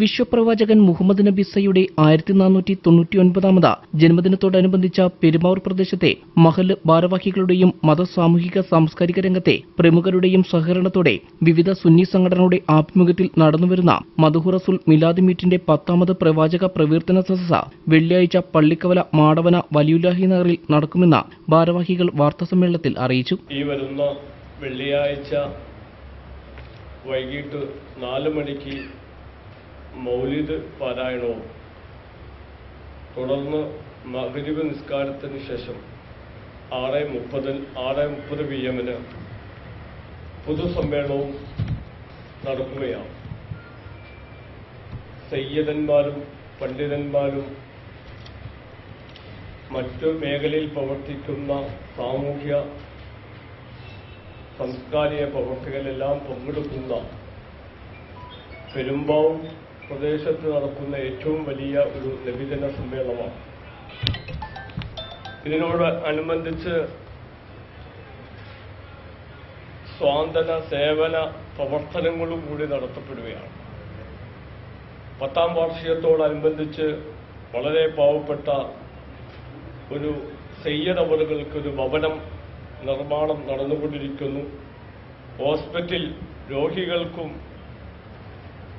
വിശ്വപ്രവാചകൻ മുഹമ്മദ് നബിസയുടെ ആയിരത്തി നാനൂറ്റി തൊണ്ണൂറ്റി ഒൻപതാമത് ജന്മദിനത്തോടനുബന്ധിച്ച പെരുമാവൂർ പ്രദേശത്തെ മഹൽ ഭാരവാഹികളുടെയും മത സാമൂഹിക സാംസ്കാരിക രംഗത്തെ പ്രമുഖരുടെയും സഹകരണത്തോടെ വിവിധ സുന്നി സംഘടനകളുടെ ആഭിമുഖ്യത്തിൽ നടന്നുവരുന്ന മധുഹുറസുൽ മിലാദ് മീറ്റിന്റെ പത്താമത് പ്രവാചക പ്രവീർത്തന സദസ്സ വെള്ളിയാഴ്ച പള്ളിക്കവല മാടവന വലിയുല്ലാഹി നഗറിൽ നടക്കുമെന്ന് ഭാരവാഹികൾ വാർത്താസമ്മേളനത്തിൽ അറിയിച്ചു. ഈ വരുന്ന വെള്ളിയാഴ്ച വൈകിട്ട് നാല് മണിക്ക് മൗലിദ് പാരായണവും തുടർന്ന് മഹരിവ് നിസ്കാരത്തിന് ശേഷം ആറ് മുപ്പതിൽ ആറ് മുപ്പത് പി എമ്മിന് പൊതുസമ്മേളനവും നടക്കുകയാണ്. സയ്യദന്മാരും പണ്ഡിതന്മാരും മറ്റു മേഖലയിൽ പ്രവർത്തിക്കുന്ന സാമൂഹ്യ സാംസ്കാരിക പ്രവർത്തകരെല്ലാം പങ്കെടുക്കുന്ന പെരുമ്പാവൂർ പ്രദേശത്ത് നടക്കുന്ന ഏറ്റവും വലിയ ഒരു നബിദിന സമ്മേളനമാണ്. ഇതിനോട് അനുബന്ധിച്ച് സ്വാന്തന സേവന പ്രവർത്തനങ്ങളും കൂടി നടത്തപ്പെടുകയാണ്. പത്താം വാർഷികത്തോടനുബന്ധിച്ച് വളരെ പാവപ്പെട്ട ഒരു സയ്യദ് അവറുകൾക്കൊരു ഭവനം നിർമ്മാണം നടന്നുകൊണ്ടിരിക്കുന്നു. ഹോസ്പിറ്റൽ രോഗികൾക്കും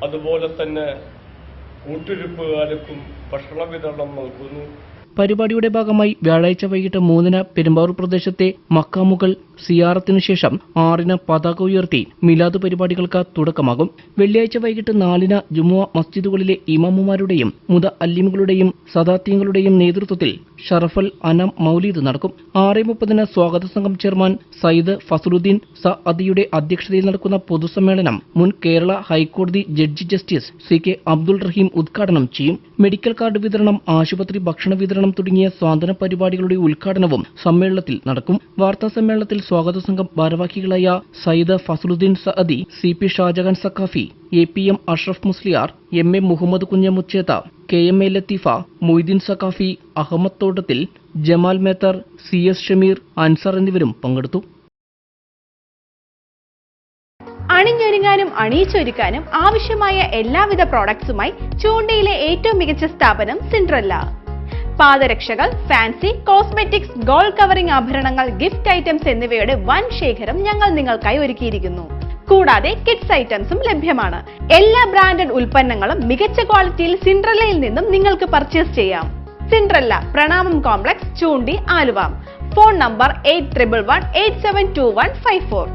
അതുപോലെ തന്നെ കൂട്ടിരിപ്പുകാർക്കും ഭക്ഷണ വിതരണം നൽകുന്നു. പരിപാടിയുടെ ഭാഗമായി വ്യാഴാഴ്ച വൈകിട്ട് മൂന്നിന് പെരുമ്പാവൂർ പ്രദേശത്തെ മക്കാമുകൾ സിയാറത്തിനു ശേഷം ആറിന് പതാക ഉയർത്തി മിലാദ് പരിപാടികൾക്ക് തുടക്കമാകും. വെള്ളിയാഴ്ച വൈകിട്ട് നാലിന് ജുമുഅ മസ്ജിദുകളിലെ ഇമാമുമാരുടെയും മുത അല്ലിമുകളുടെയും സദാത്യങ്ങളുടെയും നേതൃത്വത്തിൽ ഷറഫൽ അനം മൗലീദ് നടക്കും. ആറ് മുപ്പതിന് സ്വാഗത സംഘം ചെയർമാൻ സയ്യിദ് ഫസലുദ്ദീൻ സ അദിയുടെ അധ്യക്ഷതയിൽ നടക്കുന്ന പൊതുസമ്മേളനം മുൻ കേരള ഹൈക്കോടതി judge justice C K Abdul Rahim ഉദ്ഘാടനം ചെയ്യും. മെഡിക്കൽ കാർഡ് വിതരണം ആശുപത്രി ഭക്ഷണ വിതരണം തുടങ്ങിയ സ്വാതന്ത്ര്യ പരിപാടികളുടെ ഉദ്ഘാടനവും സമ്മേളനത്തിൽ നടക്കും. വാർത്താ സമ്മേളനത്തിൽ സ്വാഗത സംഘം ഭാരവാഹികളായ Sayyid Fazaluddin Saadi C P Shahjahan Saqafi A P M Ashraf Musliyar M A Muhammad കുഞ്ഞമുച്ചേത്ത K M A Latheefa Moideen Saqafi Ahmed Thottathil Jamal Methar C S Shameer Ansar എന്നിവരും പങ്കെടുത്തു. അണിഞ്ഞൊരുങ്ങാനും അണിയിച്ചൊരുക്കാനും ആവശ്യമായ എല്ലാവിധ പ്രോഡക്ട്സുമായി ചൂണ്ടയിലെ ഏറ്റവും മികച്ച സ്ഥാപനം സിൻഡ്രല്ല പാദരക്ഷകൾ ഫാൻസി കോസ്മെറ്റിക്സ് ഗോൾഡ് കവറിംഗ് ആഭരണങ്ങൾ gift items എന്നിവയുടെ വൻ ശേഖരം ഞങ്ങൾ നിങ്ങൾക്കായി ഒരുക്കിയിരിക്കുന്നു. കൂടാതെ കിഡ്സ് ഐറ്റംസും ലഭ്യമാണ്. എല്ലാ ബ്രാൻഡഡ് ഉൽപ്പന്നങ്ങളും മികച്ച ക്വാളിറ്റിയിൽ സിൻഡ്രല്ലയിൽ നിന്നും നിങ്ങൾക്ക് പർച്ചേസ് ചെയ്യാം. Cinderella Pranamam complex Choondi Aluva. Phone number eight triple one eight seven two one five four